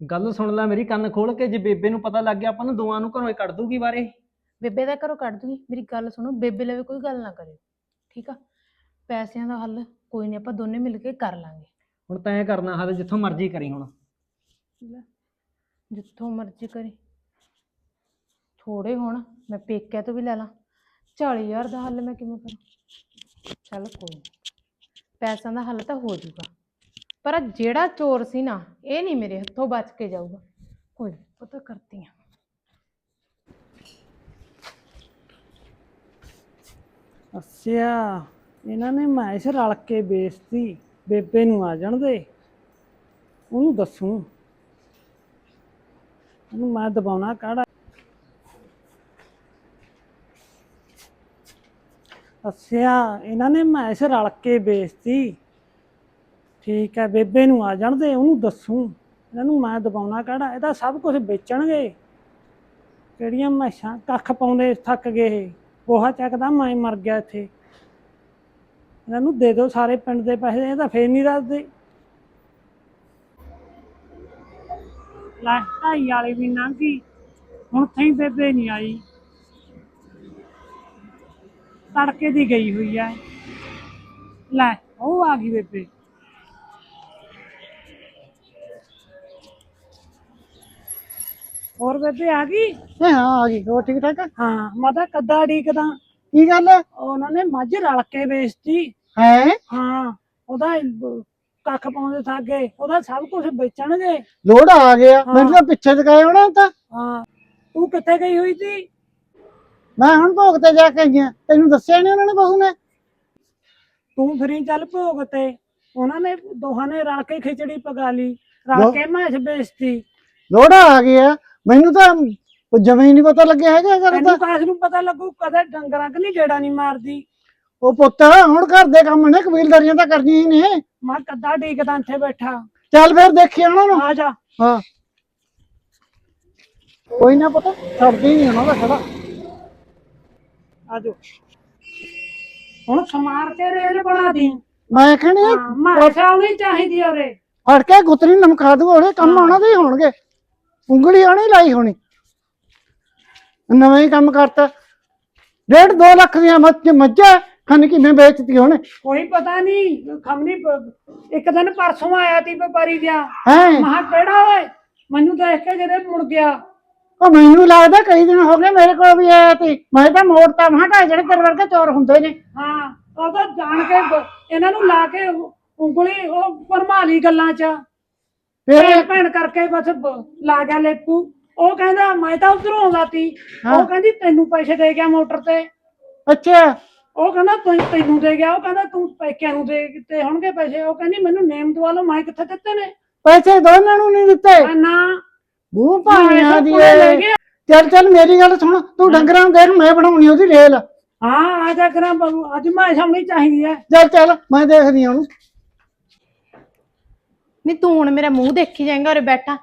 ਗੱਲ ਸੁਣ ਲੈ ਮੇਰੀ ਕੰਨ ਖੋਲ ਕੇ ਜੇ ਬੇਬੇ ਨੂੰ ਪਤਾ ਲੱਗ ਗਿਆ ਆਪਾਂ ਨੂੰ ਦੋਵਾਂ ਨੂੰ ਘਰੋਂ ਹੀ ਕੱਢ ਦੂਗੀ ਬਾਰੇ ਬੇਬੇ ਦਾ ਘਰੋਂ ਕੱਢ ਦੂੰਗੀ। ਮੇਰੀ ਗੱਲ ਸੁਣੋ ਬੇਬੇ ਲਵੇ ਕੋਈ ਗੱਲ ਨਾ ਕਰਿਓ ਠੀਕ ਆ? ਪੈਸਿਆਂ ਦਾ ਹੱਲ ਕੋਈ ਨਹੀਂ ਆਪਾਂ ਦੋਨੇ ਮਿਲ ਕੇ ਕਰ ਲਾਂਗੇ। ਹੁਣ ਤੈਂ ਕਰਨਾ ਹੱਦ ਜਿੱਥੋਂ ਮਰਜ਼ੀ ਕਰੀ ਹੁਣ। ਲੈ, ਜਿੱਥੋਂ ਮਰਜ਼ੀ ਕਰੇ। ਥੋੜੇ ਹੁਣ ਮੈਂ ਪੇਕਿਆਂ ਤੋਂ ਵੀ ਲੈ ਲਾਂ। 40000 ਦਾ ਹੱਲ ਮੈਂ ਕਿਵੇਂ ਕਰਾਂ? ਚੱਲ ਕੋਈ ਪੈਸਿਆਂ ਦਾ ਹੱਲ ਤਾਂ ਹੋ ਜਾਊਗਾ। ਪਰ ਆਹ ਜਿਹੜਾ ਚੋਰ ਸੀ ਨਾ ਇਹ ਨਹੀਂ ਮੇਰੇ ਹੱਥੋਂ ਬਚ ਕੇ ਜਾਊਗਾ। ਕੋਈ ਨੀ, ਪਤਾ ਕਰਦੀ ਆ। ਅੱਛਾ ਇਹਨਾਂ ਨੇ ਮੈਸ਼ ਰਲ ਕੇ ਵੇਚਤੀ ਬੇਬੇ ਨੂੰ ਆ ਜਾਣ ਦੇ। ਉਹਨੂੰ ਦੱਸੂ। ਉਹਨੂੰ ਮੈਂ ਦਬਾਉਣਾ ਕਾੜਾ ਅੱਛਾ ਇਹਨਾਂ ਨੇ ਮੈਸ਼ ਰਲ ਕੇ ਵੇਚਤੀ ਠੀਕ ਹੈ, ਬੇਬੇ ਨੂੰ ਆ ਜਾਣ ਦੇ, ਉਹਨੂੰ ਦੱਸੂ। ਇਹਨਾਂ ਨੂੰ ਮੈਂ ਦਬਾਉਣਾ ਕਾੜਾ ਇਹਦਾ ਸਭ ਕੁਝ ਵੇਚਣਗੇ। ਕਿਹੜੀਆਂ ਮੈਸ਼ਾਂ ਕੱਖ ਪਾਉਂਦੇ ਥੱਕ ਗਏ ਇਹ। ਗੋਹਾ ਚੱਕਦਾ, ਮੈਂ ਮਰ ਗਿਆ ਇੱਥੇ। ਇਹਨਾਂ ਨੂੰ ਦੇ ਦਿਓ ਸਾਰੇ ਪਿੰਡ ਦੇ ਪੈਸੇ, ਇਹ ਤਾਂ ਫੇਰ ਨਹੀਂ ਦੱਸਦੇ ਲੈ, ਢਾਈ ਵਾਲੀ ਵੀ ਲੰਘ ਗਈ ਹੁਣ ਥਈ ਬੇਬੇ ਨਹੀਂ ਆਈ। ਤੜਕੇ ਦੀ ਗਈ ਹੋਈ ਐ ਲੈ, ਉਹ ਆ ਗਈ ਬੇਬੇ। ਹੋਰ ਬੇਬੇ ਆ ਗਈ? ਹਾਂ ਆ ਗਈ। ਹੋਰ ਠੀਕ ਠਾਕ ਆ? ਹਾਂ ਮੈਂ ਤਾਂ ਕੱਦਾ ਡੀਕਦਾ ਕੀ ਗੱਲ? ਹੈ ਉਹਨਾਂ ਨੇ ਮੱਝ ਰਲ ਕੇ ਵੇਚਤੀ। ਹੈ? ਹਾਂ ਉਹਦਾ ਬ- ਕੱਖ ਪਾਉਂਦੇ ਥਾਗੇ ਉਹਦਾ ਸਭ ਕੁਝ ਵੇਚਣਗੇ। ਲੋੜ ਆ ਗਿਆ। ਮੈਨੂੰ ਤਾਂ ਪਿੱਛੇ ਦਿਖਾਇਆ ਹੋਣਾ ਤਾਂ। ਹਾਂ ਤੂੰ ਕਿੱਥੇ ਗਈ ਹੋਈ ਸੀ? ਮੈਂ ਹੁਣ ਭੋਗ ਤੇ ਜਾ ਕੇ ਆਈ ਆਂ। ਤੈਨੂੰ ਦੱਸਿਆ ਨਹੀਂ ਉਹਨਾਂ ਨੇ ਬਹੂ ਨੇ? ਤੂੰ ਫਰੀ ਚੱਲ ਭੋਗ ਤੇ। ਉਹਨਾਂ ਨੇ ਦੋਹਾਂ ਨੇ ਰਲ ਕੇ ਖਿਚੜੀ ਪਕਾ ਲਈ। ਰਲ ਲੋ- ਕੇ ਮੈਸ਼ ਵੇਚਤੀ। ਲੋੜ ਆ ਗਿਆ ਮੈਨੂੰ ਤਾਂ ਜਮੇ ਨਹੀਂ ਪਤਾ ਲੱਗਿਆ ਹੈਗਾ ਗੱਲ ਤੈਨੂੰ ਤਾਂ ਕਾਸ ਨੂੰ ਪਤਾ ਲੱਗੂ ਕਦੇ ਡੰਗਰਾਂ ਕਿ ਨਹੀਂ ਗੇੜਾ ਨਹੀਂ ਮਾਰਦੀ। ਉਹ ਪੁੱਤ ਹੁਣ ਘਰ ਦੇ ਕੰਮ ਨੇ ਕਬੀਲਦਾਰੀਆਂ ਤਾਂ ਕਰਨੀਆਂ ਹੀ ਨੇ। ਮੈਂ ਕੱਦਾ ਡੀਕਦਾ ਇੱਥੇ ਬੈਠਾ। ਚੱਲ ਫਿਰ ਦੇਖੀ ਉਹਨਾਂ ਨੂੰ ਆ ਜਾ। ਹਾਂ। ਕੋਈ ਨਾ ਪਤਾ ਛੱਡਦੀ ਨਹੀਂ ਉਹਨਾਂ ਦਾ ਖੜਾ। ਆ ਜਾ ਹੁਣ ਸਮਾਰ ਕੇ ਰੇਲ ਬਣਾ ਦੀ। ਮੈਂ ਕਹਿੰਦੀ ਹਾਂ ਮਾਸ਼ਾ ਆਉਣੀ ਚਾਹੀਦੀ ਉਰੇ। ਫੜ ਕੇ ਗੁੱਤਰੀ ਨਮਕਾ ਦੂ ਉਹਨੇ ਕੰਮ ਉਹਨਾਂ ਦੇ ਹੀ ਹੋਣਗੇ। ਉਂਗਲੀ ਆਣੀ ਲਾਈ ਹੋਣੀ। ਨਵੇਂ ਹੀ ਕੰਮ ਕਰਤਾ। ਡੇਢ 2 ਲੱਖ ਦੀਆਂ ਮੱਝ ਮੱਝਾਂ ਖਨ ਕਿਵੇਂ ਵੇਚਤੀ ਉਹਨੇ? ਕੋਈ ਪਤਾ ਨਹੀਂ ਖਮਨੀ ਇੱਕ ਦਿਨ ਪਰਸੋਂ ਆਇਆ ਤੀ ਵਪਾਰੀ ਗਿਆ ਹੈ? ਮਹਾ ਕਿਹੜਾ ਓਏ? ਮੈਨੂੰ ਦੇਖ ਕੇ ਜਿਹੜੇ ਮੁੜ ਗਿਆ। ਉਹ ਮੈਨੂੰ ਲੱਗਦਾ ਕਈ ਦਿਨ ਹੋ ਗਏ ਮੇਰੇ ਕੋਲ ਵੀ ਆਇਆ ਸੀ ਮੈਂ ਤਾਂ ਮੋੜਤਾ ਮਹਾਂ ਢਾਈ ਜਿਹੜੇ ਤੇਰੇ ਵਰਗੇ ਚੋਰ ਹੁੰਦੇ ਨੇ। ਹਾਂ ਉਹ ਤਾਂ ਜਾਣ ਕੇ ਬ- ਇਹਨਾਂ ਨੂੰ ਲਾ ਕੇ ਉ- ਉਂਗਲੀ ਉਹ ਭਰਮਾ ਲਈ ਗੱਲਾਂ 'ਚ। ਫਿਰ ਭੈਣ ਭੈਣ ਕਰਕੇ ਬਸ ਬ- ਲਾ ਗਿਆ ਲੇਪੂ। ਉਹ ਕਹਿੰਦਾ ਮੈਂ ਤਾਂ ਉਧਰੋਂ ਆਉਂਦਾ ਤੀ ਹਾਂ। ਉਹ ਕਹਿੰਦੀ ਤੈਨੂੰ ਪੈਸੇ ਦੇ ਗਿਆ ਮੋਟਰ ਤੇ। ਅੱਛਾ। ਉਹ ਕਹਿੰਦਾ ਤੂੰ ਤੈਨੂੰ ਦੇ ਗਿਆ। ਉਹ ਕਹਿੰਦਾ ਤੂੰ ਪੈਕਿਆਂ ਨੂੰ ਦੇ ਦਿੱਤੇ ਹੋਣਗੇ ਪੈਸੇ। ਉਹ ਕਹਿੰਦੀ ਮੈਨੂੰ ਨੇਮ ਦਵਾ ਲਓ ਮੈਂ ਕਿੱਥੇ ਦਿੱਤੇ ਨੇ? ਪੈਸੇ ਦੋਨਾਂ ਨੂੰ ਨਹੀਂ ਦਿੱਤੇ। ਨਾ ਬੂ ਮੈਂ ਸਭ ਦੀ ਕੁਝ ਲੈ ਗਿਆ ਚੱਲ ਚੱਲ ਮੇਰੀ ਗੱਲ ਸੁਣ। ਤੂੰ ਡੰਗਰਾਂ ਨੂੰ ਦੇ ਮੈਂ ਬਣਾਉਣੀ ਉਹਦੀ ਰੇਲ। ਹਾਂ ਆ ਜਾ ਕਰਾਂ ਬਾਬੂ। ਅੱਜ ਮੈਂ ਸਾਹਮਣੇ ਚਾਹੀਦੀ ਹੈ ਚੱਲ ਚੱਲ ਮੈਂ ਦੇਖਦੀ ਹਾਂ ਉਹਨੂੰ। ਨਹੀਂ ਤੂੰ ਹੁਣ ਮੇਰਾ ਮੂੰਹ ਦੇਖੀ ਜਾਏਗਾ ਉਰੇ ਬੈਠਾ।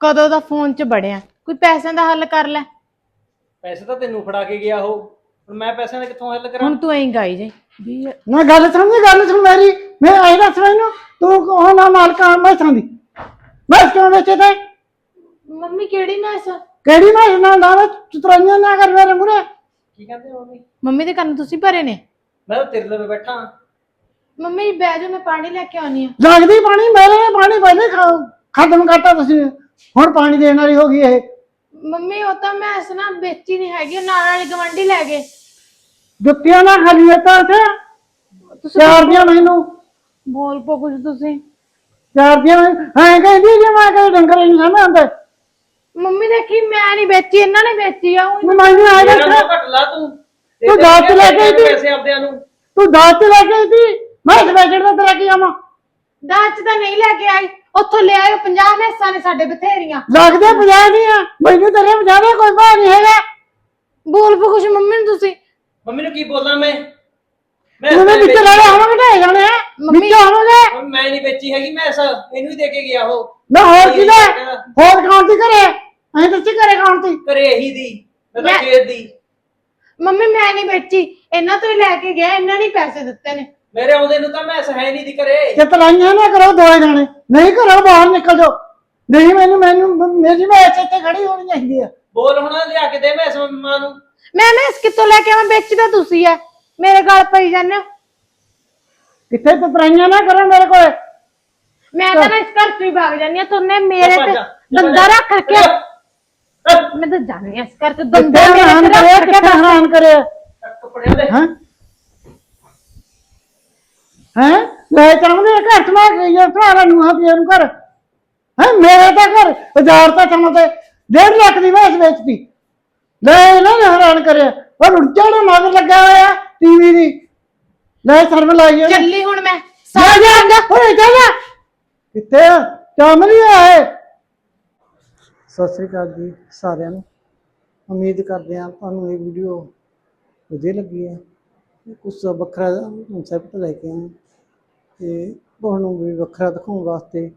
ਕਦੋਂ ਦਾ ਫੋਨ 'ਚ ਬੜਿਆ। ਕੋਈ ਪੈਸਿਆਂ ਦਾ ਹੱਲ ਕਰ ਲੈ। ਪੈਸੇ ਤਾਂ ਤੈਨੂੰ ਫੜਾ ਕੇ ਗਿਆ ਉਹ। ਹੁਣ ਮੈਂ ਪੈਸਿਆਂ ਦਾ ਕਿੱਥੋਂ ਹੱਲ ਕਰਾਂ? ਹੁਣ ਤੂੰ ਐਂ ਗਾਈ ਜਾਈ। ਵੀ ਨਾ ਗੱਲ ਸਮਝੀ ਗੱਲ ਸੁਣ ਮੇਰੀ। ਮੈਂ ਆਈ ਦੱਸ ਮੈਨੂੰ ਤੂੰ ਕੌਣ ਆ ਮਾਲਕਾ ਮੈਂ ਦੀ। ਮੈਂ ਕਿਉਂ ਵੇਚੇ ਤੇ? ਮੰਮੀ ਕਿਹੜੀ ਮੈਸ ਕਿਹੜੀ ਨਾ ਨਾ ਚਤਰਾਈਆਂ ਨਾ ਕਰ ਮੇਰੇ ਮੂਰੇ ਕੀ ਕਹਿੰਦੇ ਹੋ ਮੰਮੀ? ਮੰਮੀ ਦੇ ਕੰਨ ਤੁਸੀਂ ਭਰੇ ਨੇ? ਮੈਂ ਤਾਂ ਤੇਰੇ ਲਵੇ ਬੈਠਾ। ਹਾਂ। ਮੰਮੀ ਬਹਿ ਜਾ ਮੈਂ ਪਾਣੀ ਲੈ ਕੇ ਆਉਣੀ ਆ ਲੱਗਦੀ ਪਾਣੀ ਮੇਰੇ ਪਾਣੀ ਪਹਿਲੇ ਖਤਮ ਕਰਤਾ ਤੁਸੀਂ। ਹੁਣ ਪਾਣੀ ਦੇਣ ਵਾਲੀ ਹੋ ਗਈ ਇਹ। ਮੰਮੀ ਉਹ ਤਾਂ ਮੈਸ ਨਾ ਵੇਚੀ ਨਹੀਂ ਹੈਗੀ ਉਹ ਨਾਲ ਵਾਲੀ ਗਵੰਡੀ ਲੈ ਗਏ। ਜੁੱਤੀਆਂ ਨਾ ਖਾਲੀ ਦਿੱਤਾ ਤੇ ਚਾਰ ਦੀਆਂ ਮੈਨੂੰ। ਬੋਲ ਪੋ ਕੁਝ ਤੁਸੀਂ। ਚਾਰ ਦੀਆਂ ਐਂ ਕਹਿੰਦੀ ਜੇ ਮੈਂ ਕਦੇ ਡੰਗਰ ਨਹੀਂ ਸਮਝ ਆਉਂਦੇ। ਮੰਮੀ ਦੇਖੀ ਮੈਂ ਨਹੀਂ ਵੇਚੀ ਇਹਨਾਂ ਨੇ ਵੇਚੀ ਆ ਉਹ ਮੈਂ ਨਹੀਂ ਆਇਆ ਘੱਟ ਲਾ ਤੂੰ। ਤੇ ਤੂੰ ਦਾਤ ਲੈ ਕੇ ਆਈ ਸੀ? ਪੈਸੇ ਆਪਦਿਆਂ ਨੂੰ। ਤੂੰ ਦਾਤ ਤੇ ਲੈ ਕੇ ਆਈ ਸੀ। ਮੈਂ ਇਸ ਵੇਚਣ ਦਾ ਤੇਰਾ ਕੀ ਆਵਾਂ ਦਾਚ ਤਾਂ ਨਹੀਂ ਲੈ ਕੇ ਆਈ। ਉੱਥੋਂ ਲੈ ਆਇਓ 50 ਮੈਸਾਂ ਨੇ ਸਾਡੇ ਬਥੇਰੀਆਂ। ਲੱਗਦੇ ਪੰਜਾਹ ਨਹੀਂ ਆ। ਮੈਨੂੰ ਤੇਰੇ ਪੰਜਾਹ ਦਾ ਕੋਈ ਭਾਅ ਨਹੀਂ ਹੈਗਾ। ਬੋਲ ਪੋ ਕੁਝ ਮੰਮੀ ਨੂੰ ਤੁਸੀਂ। ਮੰਮੀ ਨੂੰ ਕੀ ਬੋਲਾਂ ਮੈਂ? ਮੈਂ ਤੂੰ ਵਿੱਚ ਲੈ ਲੈ ਆਵਾਂਗੇ ਢਾਈ ਜਾਣੇ ਆ। ਮੰਮੀ- ਵਿੱਚ ਆਵਾਂਗੇ ਮੈਂ ਨਹੀਂ ਵੇਚੀ ਹੈਗੀ ਮੈਂ ਇਹਨੂੰ ਹੀ ਦੇ ਕੇ ਗਿਆ ਉਹ। ਮੈਂ ਹੋਰ ਕਿਹਦਾ? ਹੋਰ ਖਾਣ ਦੀ ਘਰੇ? ਐਂ ਦੱਸੀ ਘਰੇ ਖਾਣ ਦੀ ਘਰੇ ਇਹੀ ਦੀ ਮੈਂ ਤਾਂ ਖੇਤ ਦੀ। ਮੰਮੀ ਮੈਂ ਨਹੀਂ ਵੇਚੀ। ਇਹਨਾਂ ਤੋਂ ਹੀ ਲੈ ਕੇ ਗਿਆ ਇਹਨਾਂ ਨੇ ਪੈਸੇ ਦਿੱਤੇ ਨੇ। ਮੇਰੇ ਆਉਂਦੇ ਨੂੰ ਤਾਂ ਮੈਂ ਹੈ ਨਹੀਂ ਦੀ ਘਰੇ। ਜੇ ਤਲਾਈਆਂ ਨਾ ਕਰੋ ਦੋਏ ਜਾਣੇ। ਨਹੀਂ ਕਰੋ ਬਾਹਰ ਨਿਕਲ ਜਾਓ। ਨਹੀਂ ਮੈਨੂੰ ਮੈਨੂੰ ਮੇਰੀ ਮੈਂ ਇੱਥੇ ਖੜੀ ਹੋਣੀ ਚਾਹੀਦੀ ਆ। ਬੋਲ ਹੁਣ ਲਿਆ ਕੇ ਦੇ ਮੈਂ ਇਸ ਮਾਂ ਨੂੰ। ਮੈਂ ਮੈਂ ਇਸ ਕਿੱਥੋਂ ਲੈ ਕੇ ਆਵਾਂ? ਵੇਚਦਾ ਤੁਸੀਂ ਐ ਮੇਰੇ ਗਲ ਪਈ ਜਾਂਦੇ ਹੋ। ਕਿੱਥੇ ਪਪਰਾਈਆਂ ਨਾ ਕਰੋ ਮੇਰੇ ਕੋਲ? ਮੈਂ ਤਾਂ ਨਾ ਇਸ ਘਰ ਤੋਂ ਹੀ ਭਾਗ ਜਾਂਦੀ ਆ ਤੁਮਨੇ ਮੇਰੇ ਤੇ ਦੰਦਾ। ਰੱਖ ਕੇ। ਮੈਂ ਤਾਂ ਜਾਣੀ ਆ ਇਸ ਘਰ ਤੋਂ ਦੰਦਾ ਕਿੱਥੇ ਮੇਰੇ ਹੈਰਾਨ ਤੇ ਕਰਿਆ ਰੱਖ ਕੇ ਹੈਰਾਨ ਕਰਿਆ? ਕੱਪੜੇ ਦੇ ਹਾਂ? ਹੈ? ਲੈ ਚਾਹੁੰਦੇ ਘਰ ਚ ਮੈਂ ਗਈ ਆ ਭਰਾ ਨੂੰ ਹਾਂ ਨੂੰ ਘਰ। ਹੈ ਮੇਰੇ ਤਾਂ ਘਰ ਬਾਜ਼ਾਰ ਤਾਂ ਚਾਹੁੰਦੇ ਡੇਢ ਲੱਖ ਦੀ ਮੈਸ ਵੇਚਦੀ ਲੈ ਇਹਨਾਂ ਨੇ ਹੈਰਾਨ ਕਰਿਆ ਉਹ ਰੁੱਚਾ ਨੇ ਮਗਰ ਲੱਗਾ ਹੋਇਆ ਟੀਵੀ ਦੀ। ਲੈ ਸ਼ਰਮ ਲਾਈ ਉਹਨੇ। ਚੱਲੀ ਹੁਣ ਮੈਂ। ਜਾ ਜਾ ਓਏ ਜਾ ਜਾ। ਕਿੱਥੇ ਆ? ਕੰਮ ਨਹੀਂ ਆਏ ਸਤਿ ਸ੍ਰੀ ਅਕਾਲ ਜੀ ਸਾਰਿਆਂ ਨੂੰ। ਉਮੀਦ ਕਰਦੇ ਹਾਂ ਤੁਹਾਨੂੰ ਇਹ ਵੀਡੀਓ ਵਧੀਆ ਲੱਗੀ ਹੈ। ਕੁਝ ਵੱਖਰਾ ਕਨਸੈਪਟ ਲੈ ਕੇ ਆਏ ਤੇ ਤੁਹਾਨੂੰ ਵੀ ਵੱਖਰਾ ਦਿਖਾਉਣ ਵਾਸਤੇ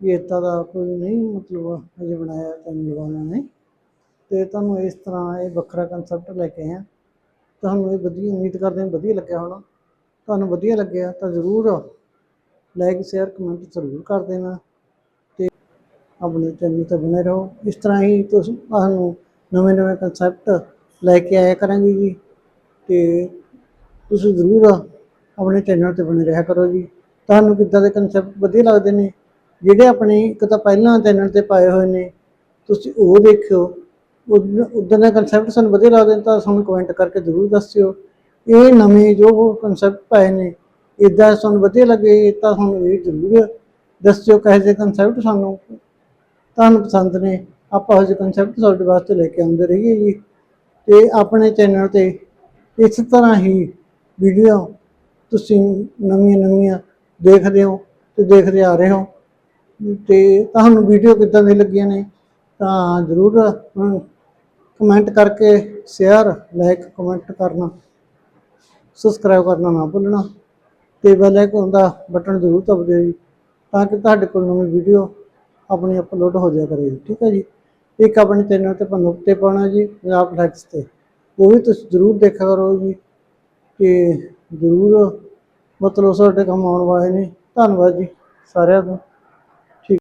ਵੀ ਇੱਦਾਂ ਦਾ ਕੋਈ ਨਹੀਂ, ਮਤਲਬ ਅਜੇ ਬਣਾਇਆ ਚੈਨਲ ਲਗਾਉਣਾ ਨੇ। ਤੇ ਤੁਹਾਨੂੰ ਇਸ ਤਰ੍ਹਾਂ ਇਹ ਵੱਖਰਾ ਕਨਸੈਪਟ ਲੈ ਕੇ ਆਇਆ ਤੁਹਾਨੂੰ ਇਹ ਵਧੀਆ, ਉਮੀਦ ਕਰਦੇ ਹਾਂ ਵਧੀਆ ਲੱਗਿਆ ਹੋਣਾ। ਤੁਹਾਨੂੰ ਵਧੀਆ ਲੱਗਿਆ ਤਾਂ ਜ਼ਰੂਰ ਲਾਈਕ ਸ਼ੇਅਰ ਕਮੈਂਟ ਜ਼ਰੂਰ ਕਰ ਦੇਣਾ ਤੇ ਆਪਣੇ ਚੈਨਲ ਤੇ ਬਣੇ ਰਹੋ। ਇਸ ਤਰ੍ਹਾਂ ਹੀ ਤੁਸੀਂ ਤੁਹਾਨੂੰ ਨਵੇਂ ਨਵੇਂ ਕਨਸੈਪਟ ਲੈ ਕੇ ਆਇਆ ਕਰਾਂਗੇ ਜੀ। ਤੇ ਤੁਸੀਂ ਜ਼ਰੂਰ ਆਪਣੇ ਚੈਨਲ ਤੇ ਬਣੇ ਰਿਹਾ ਕਰੋ ਜੀ। ਤੁਹਾਨੂੰ ਕਿੱਦਾਂ ਦੇ ਕਨਸੈਪਟ ਵਧੀਆ ਲੱਗਦੇ ਨੇ? ਜਿਹੜੇ ਆਪਣੇ ਇੱਕ ਤਾਂ ਪਹਿਲਾਂ ਚੈਨਲ ਤੇ ਪਾਏ ਹੋਏ ਨੇ, ਤੁਸੀਂ ਉਹ ਦੇਖਿਓ। ਉਦੋਂ ਦੇ ਕਨਸੈਪਟ ਸਾਨੂੰ ਵਧੀਆ ਲੱਗਦੇ ਨੇ ਤਾਂ ਸਾਨੂੰ ਕਮੈਂਟ ਕਰਕੇ ਜ਼ਰੂਰ ਦੱਸਿਓ। ਇਹ ਨਵੇਂ ਜੋ ਕਨਸੈਪਟ ਪਾਏ ਨੇ ਇਦਾਂ ਸਾਨੂੰ ਵਧੀਆ ਲੱਗੇ, ਤਾਂ ਸਾਨੂੰ ਇਹ ਜ਼ਰੂਰ ਦੱਸਿਓ ਕਹੇ ਜਿਹੇ ਕਨਸੈਪਟ ਸਾਨੂੰ ਤੁਹਾਨੂੰ ਪਸੰਦ ਨੇ। ਆਪਾਂ ਉਹ ਜਿਹੇ ਕਨਸੈਪਟ ਤੁਹਾਡੇ ਵਾਸਤੇ ਲੈ ਕੇ ਆਉਂਦੇ ਰਹੀਏ ਜੀ। ਤੇ ਆਪਣੇ ਚੈਨਲ ਤੇ ਇਸ ਤਰ੍ਹਾਂ ਹੀ ਵੀਡੀਓ ਤੁਸੀਂ ਨਵੀਆਂ ਨਵੀਆਂ ਦੇਖਦੇ ਹੋ ਤੇ ਦੇਖਦੇ ਆ ਰਹੇ ਹੋ ਤੇ ਤੁਹਾਨੂੰ ਵੀਡੀਓ ਕਿੱਦਾਂ ਦੀ ਲੱਗੀਆਂ ਨੇ, ਤਾਂ ਜ਼ਰੂਰ ਕਮੈਂਟ ਕਰਕੇ ਸ਼ੇਅਰ ਲਾਈਕ ਕਮੈਂਟ ਕਰਨਾ ਸਬਸਕ੍ਰਾਈਬ ਕਰਨਾ ਨਾ ਭੁੱਲਣਾ ਤੇ ਬੈਲ ਆਈਕਨ ਦਾ ਬਟਨ ਜ਼ਰੂਰ ਦਬ ਦਿਓ ਜੀ, ਤਾਂ ਕਿ ਤੁਹਾਡੇ ਕੋਲ ਨਵੀਂ ਵੀਡੀਓ ਆਪਣੀ ਅਪਲੋਡ ਹੋ ਜਾਇਆ ਕਰੇ, ਠੀਕ ਹੈ ਜੀ? ਇੱਕ ਆਪਣੇ ਚੈਨਲ ਤੇ ਪਨੁਕ ਤੇ ਪਾਉਣਾ ਜੀ ਪੰਜਾਬ ਫਲੈਕਸ ਤੇ, ਉਹ ਵੀ ਤੁਸੀਂ ਜ਼ਰੂਰ ਦੇਖਿਆ ਕਰੋ ਜੀ, ਤੇ ਜ਼ਰੂਰ। ਮਤਲਬ ਸਾਡੇ ਕੰਮ ਆਉਣ ਵਾਲੇ ਨੇ। ਧੰਨਵਾਦ ਜੀ ਸਾਰਿਆਂ ਦਾ।